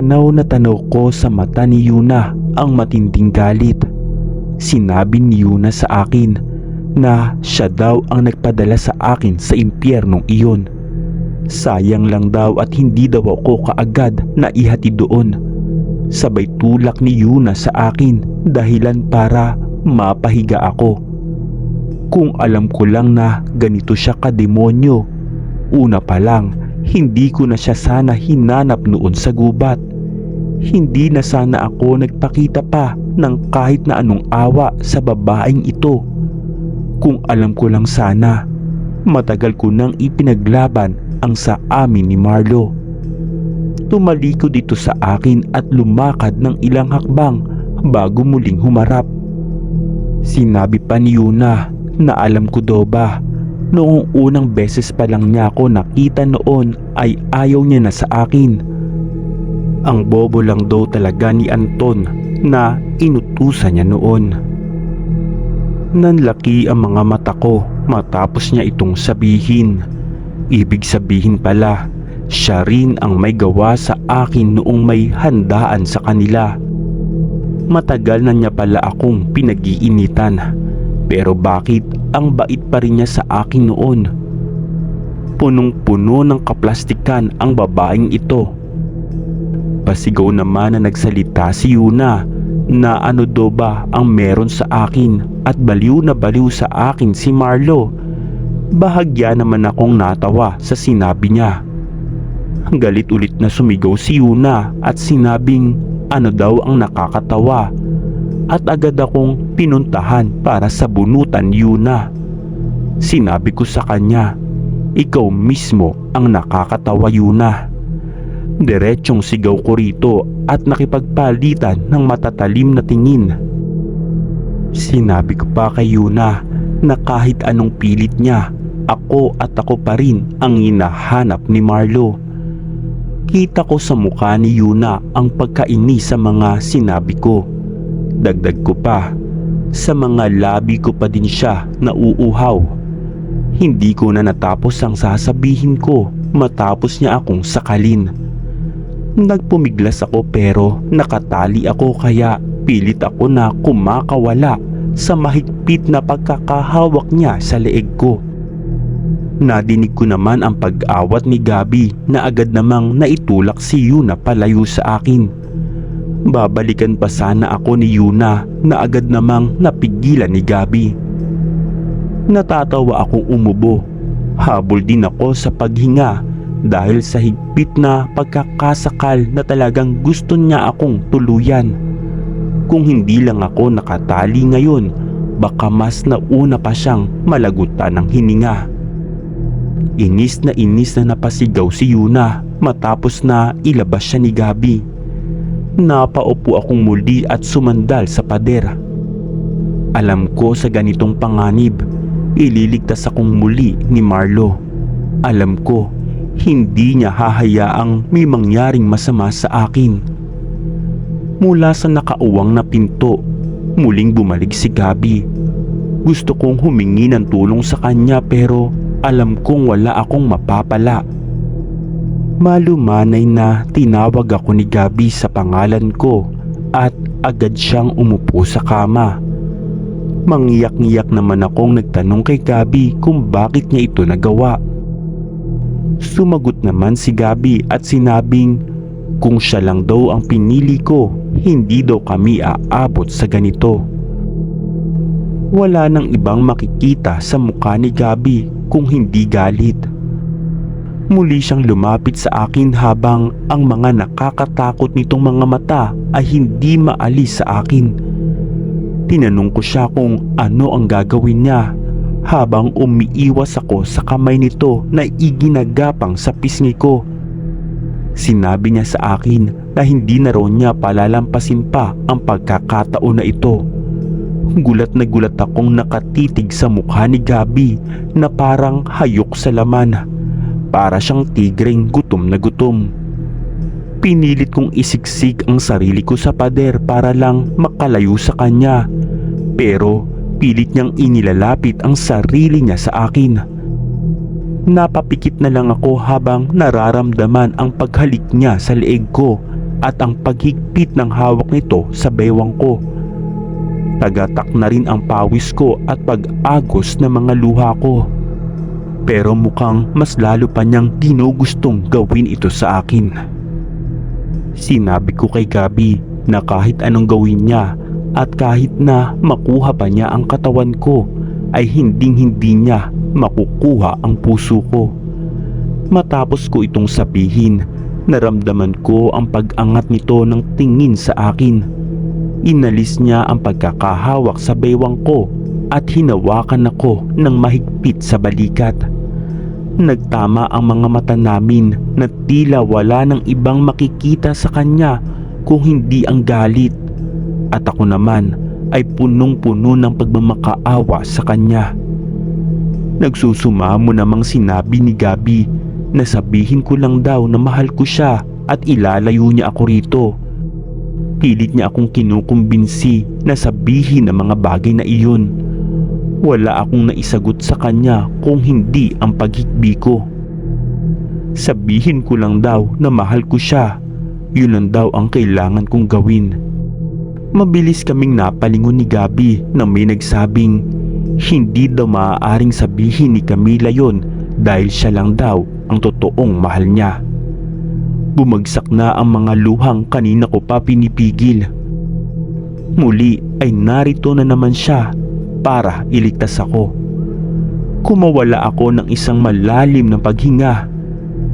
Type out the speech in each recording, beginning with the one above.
Tanaw na tanaw ko sa mata ni Yuna ang matinding galit. Sinabi ni Yuna sa akin na siya daw ang nagpadala sa akin sa impyernong iyon. Sayang lang daw at hindi daw ako kaagad na ihatid doon. Sabay tulak ni Yuna sa akin dahilan para mapahiga ako. Kung alam ko lang na ganito siya kademonyo, una pa lang hindi ko na siya sana hinanap noon sa gubat. Hindi na sana ako nagpakita pa ng kahit na anong awa sa babaeng ito. Kung alam ko lang sana, matagal ko nang ipinaglaban ang sa amin ni Marlo. Tumalikod dito sa akin at lumakad ng ilang hakbang bago muling humarap. Sinabi pa ni Yuna na alam ko daw ba Noong unang beses pa lang niya ako nakita noon ay ayaw niya na sa akin. Ang bobo lang daw talaga ni Anton na inutusan niya noon. Nanlaki ang mga mata ko matapos niya itong sabihin. Ibig sabihin pala, siya rin ang may gawa sa akin noong may handaan sa kanila. Matagal na niya pala akong pinag-iinitan pero bakit ang bait pa rin niya sa akin noon? Punong-puno ng kaplastikan ang babaeng ito. Pasigaw naman na nagsalita si Yuna na ano do ba ang meron sa akin at baliw na baliw sa akin si Marlo. Bahagya naman akong natawa sa sinabi niya. Galit ulit na sumigaw si Yuna at sinabing ano daw ang nakakatawa at agad akong pinuntahan para sa bunutan Yuna. Sinabi ko sa kanya, ikaw mismo ang nakakatawa Yuna. Diretsyong sigaw ko rito at nakipagpalitan ng matatalim na tingin. Sinabi ko pa kay Yuna na kahit anong pilit niya, ako at ako pa rin ang hinahanap ni Marlo. Kita ko sa mukha ni Yuna ang pagkaini sa mga sinabi ko. Dagdag ko pa, sa mga labi ko pa din siya nauuhaw. Hindi ko na natapos ang sasabihin ko matapos niya akong sakalin. Nagpumiglas ako pero nakatali ako kaya pilit ako na kumakawala sa mahigpit na pagkakahawak niya sa leeg ko. Nadinig ko naman ang pag-awat ni Gabi na agad namang naitulak si Yuna palayo sa akin. Babalikan pa sana ako ni Yuna na agad namang napigilan ni Gabi. Natatawa akong umubo. Habol din ako sa paghinga dahil sa higpit na pagkakasakal na talagang gusto niya akong tuluyan. Kung hindi lang ako nakatali ngayon, baka mas nauna pa siyang malagutan ng hininga. Inis na inis na napasigaw si Yuna matapos na ilabas siya ni Gabi. Napaupo akong muli at sumandal sa pader. Alam ko sa ganitong panganib, ililigtas akong muli ni Marlo. Alam ko, hindi niya hahayaang may mangyaring masama sa akin. Mula sa nakauwang na pinto, muling bumalik si Gabi. Gusto kong humingi ng tulong sa kanya pero alam kong wala akong mapapala. Malumanay na tinawag ako ni Gabi sa pangalan ko at agad siyang umupo sa kama. Mangiyak-ngiyak naman akong nagtanong kay Gabi kung bakit niya ito nagawa. Sumagot naman si Gabi at sinabing kung siya lang daw ang pinili ko, hindi daw kami aabot sa ganito. Wala nang ibang makikita sa mukha ni Gabi kung hindi galit. Muli siyang lumapit sa akin habang ang mga nakakatakot nitong mga mata ay hindi maalis sa akin. Tinanong ko siya kung ano ang gagawin niya habang umiiwas ako sa kamay nito na iginagapang sa pisngi ko. Sinabi niya sa akin na hindi na raw niya palalampasin pa ang pagkakataon na ito. Gulat na gulat akong nakatitig sa mukha ni Gabi na parang hayok sa laman. Para siyang tigreng gutom na gutom. Pinilit kong isiksik ang sarili ko sa pader para lang makalayo sa kanya. Pero pilit niyang inilalapit ang sarili niya sa akin. Napapikit na lang ako habang nararamdaman ang paghalik niya sa leeg ko at ang paghigpit ng hawak nito sa bewang ko. Tagatak na rin ang pawis ko at pag-agos ng mga luha ko. Pero mukhang mas lalo pa niyang ginugustong gawin ito sa akin. Sinabi ko kay Gabi na kahit anong gawin niya at kahit na makuha pa niya ang katawan ko ay hinding hindi niya makukuha ang puso ko. Matapos ko itong sabihin, naramdaman ko ang pag-angat nito ng tingin sa akin. Inalis niya ang pagkakahawak sa bewang ko at hinawakan ako ng mahigpit sa balikat. Nagtama ang mga mata namin na tila wala ng ibang makikita sa kanya kung hindi ang galit. At ako naman ay punong-puno ng pagmamakaawa sa kanya. Nagsusumamo namang sinabi ni Gabi na sabihin ko lang daw na mahal ko siya at ilalayo niya ako rito. Pilit niya akong kinukumbinsi na sabihin ang mga bagay na iyon. Wala akong naisagot sa kanya kung hindi ang paghikbi ko. Sabihin ko lang daw na mahal ko siya. Yun lang daw ang kailangan kong gawin. Mabilis kaming napalingon ni Gabi na may nagsabing hindi daw maaaring sabihin ni Camila yon dahil siya lang daw ang totoong mahal niya. Bumagsak na ang mga luhang kanina ko pa pinipigil. Muli ay narito na naman siya para iligtas ako. Kumawala ako ng isang malalim na paghinga.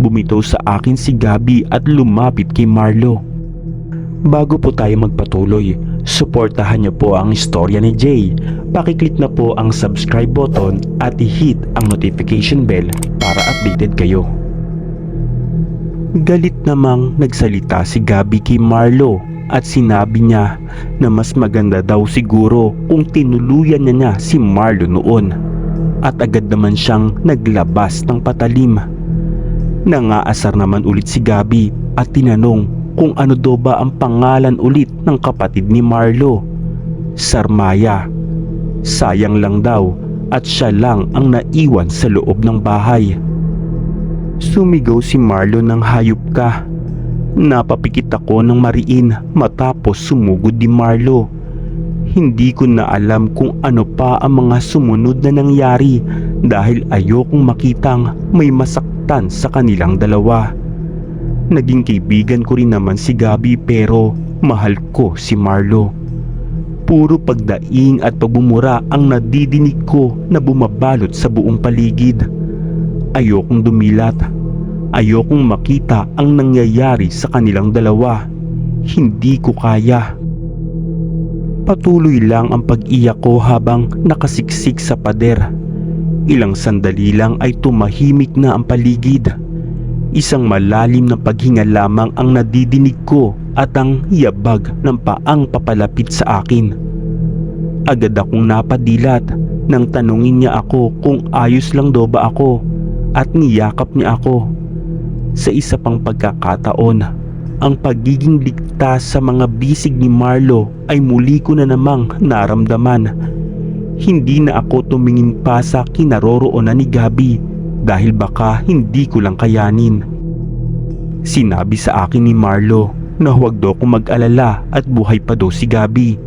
Bumitaw sa akin si Gabi at lumapit kay Marlo. Bago po tayo magpatuloy, suportahan niyo po ang istorya ni Jay. Pakiclick na po ang subscribe button at i-hit ang notification bell para updated kayo. Galit namang nagsalita si Gabi kay Marlo at sinabi niya na mas maganda daw siguro kung tinuluyan niya niya si Marlo noon. At agad naman siyang naglabas ng patalim. Nangaasar naman ulit si Gabi at tinanong kung ano daw ba ang pangalan ulit ng kapatid ni Marlo. Sarmaya. Sayang lang daw at siya lang ang naiwan sa loob ng bahay. Sumigaw si Marlo ng hayop ka. Napapikit ako ng mariin matapos sumugod ni Marlo. Hindi ko na alam kung ano pa ang mga sumunod na nangyari dahil ayokong makitang may masaktan sa kanilang dalawa. Naging kaibigan ko rin naman si Gabi pero mahal ko si Marlo. Puro pagdaing at pagbumura ang nadidinig ko na bumabalot sa buong paligid. Ayokong dumilat. Ayokong makita ang nangyayari sa kanilang dalawa. Hindi ko kaya. Patuloy lang ang pag-iyak ko habang nakasiksik sa pader. Ilang sandali lang ay tumahimik na ang paligid. Isang malalim na paghinga lamang ang nadidinig ko at ang yabag ng paang papalapit sa akin. Agad akong napadilat nang tanungin niya ako kung ayos lang daw ba ako at niyakap niya ako. Sa isa pang pagkakataon, ang pagiging ligtas sa mga bisig ni Marlo ay muli ko na namang naramdaman. Hindi na ako tumingin pa sa kinaroroonan ni Gabi dahil baka hindi ko lang kayanin. Sinabi sa akin ni Marlo na huwag daw akong mag-alala at buhay pa daw si Gabi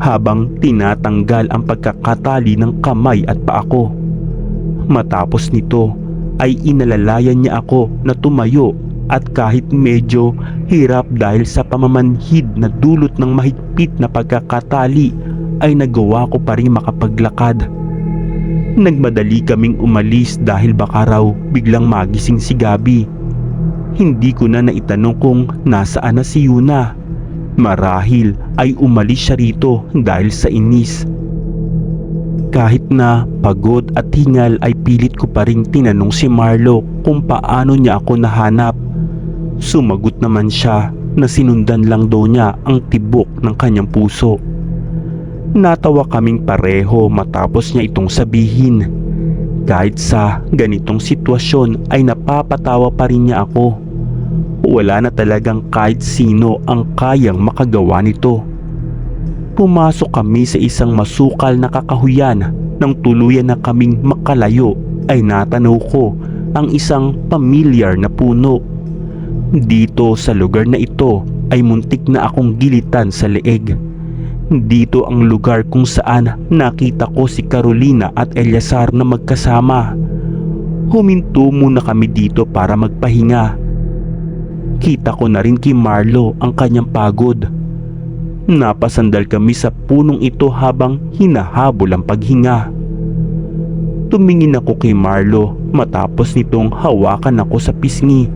habang tinatanggal ang pagkakatali ng kamay at paa ko. Matapos nito ay inalalayan niya ako na tumayo at kahit medyo hirap dahil sa pamamanhid na dulot ng mahigpit na pagkakatali ay nagawa ko pa rin makapaglakad. Nagmadali kaming umalis dahil baka raw biglang magising si Gabi. Hindi ko na naitanong kung nasaan na si Yuna. Marahil ay umalis siya rito dahil sa inis. Kahit na pagod at hingal ay pilit ko pa rin tinanong si Marlo kung paano niya ako nahanap. Sumagot naman siya na sinundan lang daw niya ang tibok ng kanyang puso. Natawa kaming pareho matapos niya itong sabihin. Kahit sa ganitong sitwasyon ay napapatawa pa rin niya ako. Wala na talagang kahit sino ang kayang makagawa nito. Pumasok kami sa isang masukal na kakahuyan nang tuluyan na kaming makalayo ay natanaw ko ang isang pamilyar na puno. Dito sa lugar na ito ay muntik na akong gilitan sa leeg. Dito ang lugar kung saan nakita ko si Carolina at Eliasar na magkasama. Huminto muna kami dito para magpahinga. Kita ko na rin kay Marlo ang kanyang pagod. Napasandal kami sa punong ito habang hinahabol ang paghinga. Tumingin ako kay Marlo matapos nitong hawakan ako sa pisngi.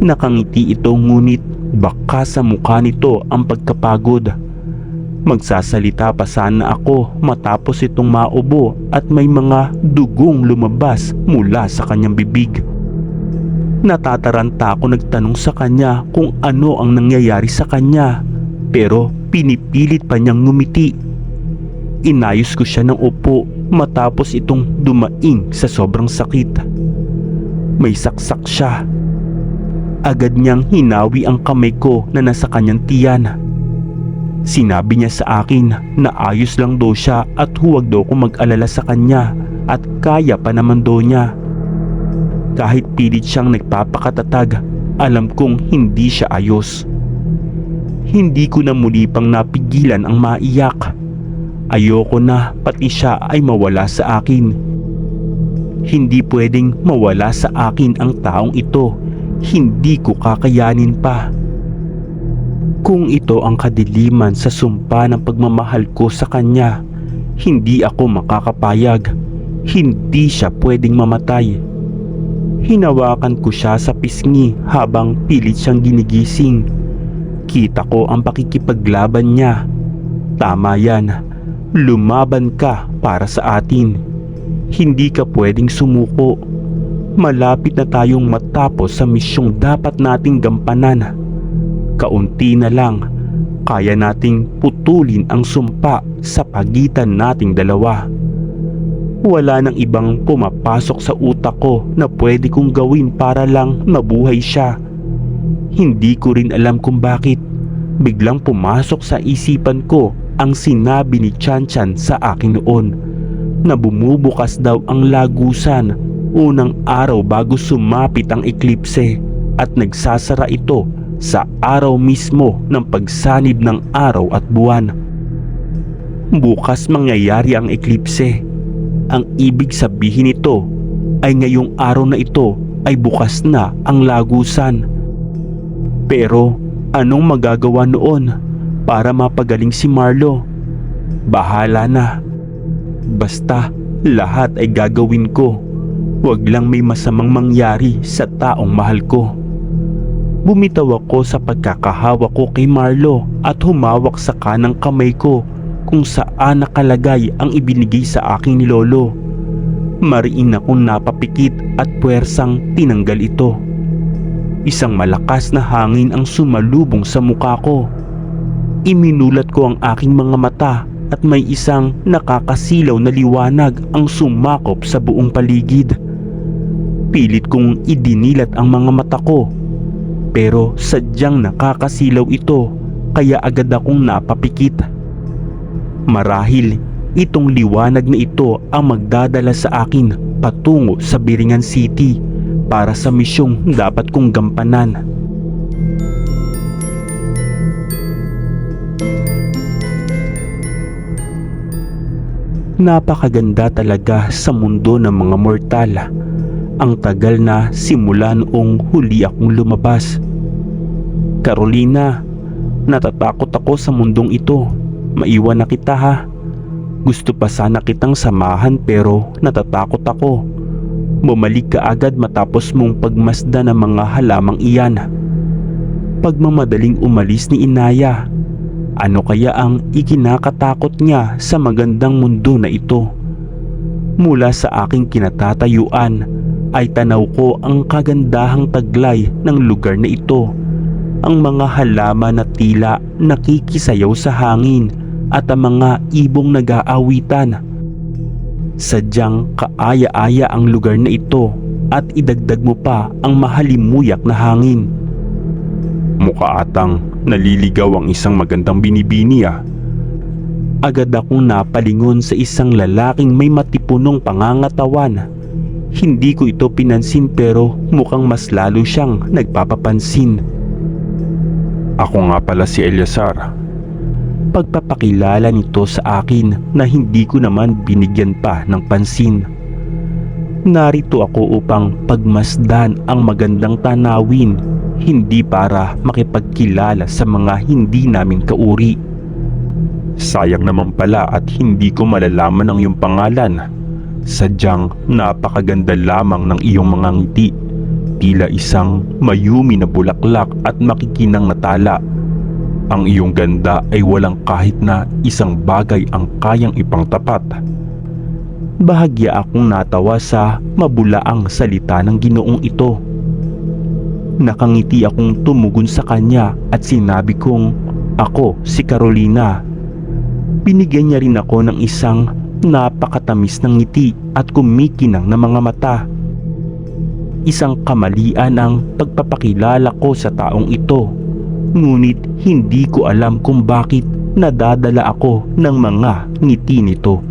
Nakangiti ito ngunit baka sa mukha nito ang pagkapagod. Magsasalita pa sana ako matapos itong maubo at may mga dugong lumabas mula sa kanyang bibig. Natataranta ako nagtanong sa kanya kung ano ang nangyayari sa kanya pero pinipilit pa niyang ngumiti. Inayos ko siya ng upo matapos itong dumaing sa sobrang sakit. May saksak siya. Agad niyang hinawi ang kamay ko na nasa kanyang tiyan. Sinabi niya sa akin na ayos lang daw siya at huwag daw kong mag-alala sa kanya at kaya pa naman daw niya. Kahit pilit siyang nagpapakatatag, alam kong hindi siya ayos. Hindi ko na muli pang napigilan ang maiyak. Ayoko na pati siya ay mawala sa akin. Hindi pwedeng mawala sa akin ang taong ito. Hindi ko kakayanin pa. Kung ito ang kadiliman sa sumpa ng pagmamahal ko sa kanya, hindi ako makakapayag. Hindi siya pwedeng mamatay. Hinawakan ko siya sa pisngi habang pilit siyang ginigising. Kita ko ang pakikipaglaban niya. Tama yan. Lumaban ka para sa atin. Hindi ka pwedeng sumuko. Malapit na tayong matapos sa misyong dapat nating gampanan. Kaunti na lang, kaya nating putulin ang sumpa sa pagitan nating dalawa. Wala nang ibang pumapasok sa utak ko na pwede kong gawin para lang mabuhay siya. Hindi ko rin alam kung bakit. Biglang pumasok sa isipan ko ang sinabi ni Chan Chan sa akin noon na bumubukas daw ang lagusan unang araw bago sumapit ang eklipse at nagsasara ito sa araw mismo ng pagsanib ng araw at buwan. Bukas mangyayari ang eklipse. Ang ibig sabihin nito ay ngayong araw na ito ay bukas na ang lagusan. Pero anong magagawa noon para mapagaling si Marlo? Bahala na. Basta lahat ay gagawin ko. Huwag lang may masamang mangyari sa taong mahal ko. Bumitaw ako sa pagkakahawak ko kay Marlo at humawak sa kanang kamay ko kung saan nakalagay ang ibinigay sa akin ni Lolo. Mariin akong napapikit at puwersang tinanggal ito. Isang malakas na hangin ang sumalubong sa mukha ko. Iminulat ko ang aking mga mata at may isang nakakasilaw na liwanag ang sumakop sa buong paligid. Pilit kong idinilat ang mga mata ko pero sadyang nakakasilaw ito kaya agad akong napapikit. Marahil itong liwanag na ito ang magdadala sa akin patungo sa Biringan City para sa misyong dapat kong gampanan. Napakaganda talaga sa mundo ng mga mortal. Ang tagal na simula noong huli akong lumabas. Carolina, natatakot ako sa mundong ito. Maiwan na kita ha. Gusto pa sana kitang samahan pero natatakot ako. Bumalik ka agad matapos mong pagmasda ng mga halamang iyan. Pagmamadaling umalis ni Inaya, ano kaya ang ikinakatakot niya sa magandang mundo na ito? Mula sa aking kinatatayuan, ay tanaw ko ang kagandahang taglay ng lugar na ito. Ang mga halaman na tila nakikisayaw sa hangin at ang mga ibong nag-aawitan. Sadyang kaaya-aya ang lugar na ito at idagdag mo pa ang mahalimuyak na hangin. Mukha atang naliligaw ang isang magandang binibini ah. Agad akong napalingon sa isang lalaking may matipunong pangangatawan. Hindi ko ito pinansin pero mukhang mas lalo siyang nagpapapansin. Ako nga pala si Eliasar. Pagpapakilala nito sa akin na hindi ko naman binigyan pa ng pansin. Narito ako upang pagmasdan ang magandang tanawin, hindi para makipagkilala sa mga hindi namin kauri. Sayang naman pala at hindi ko malalaman ang iyong pangalan. Sadyang napakaganda lamang ng iyong mga ngiti. Tila isang mayumi na bulaklak at makikinang na tala. Ang iyong ganda ay walang kahit na isang bagay ang kayang ipangtapat. Bahagya akong natawa sa mabulaang salita ng ginoong ito. Nakangiti akong tumugon sa kanya at sinabi kong ako si Carolina. Binigyan niya rin ako ng isang napakatamis ng ngiti at kumikinang na mga mata. Isang kamalian ang pagpapakilala ko sa taong ito. Ngunit hindi ko alam kung bakit nadadala ako ng mga ngiti nito.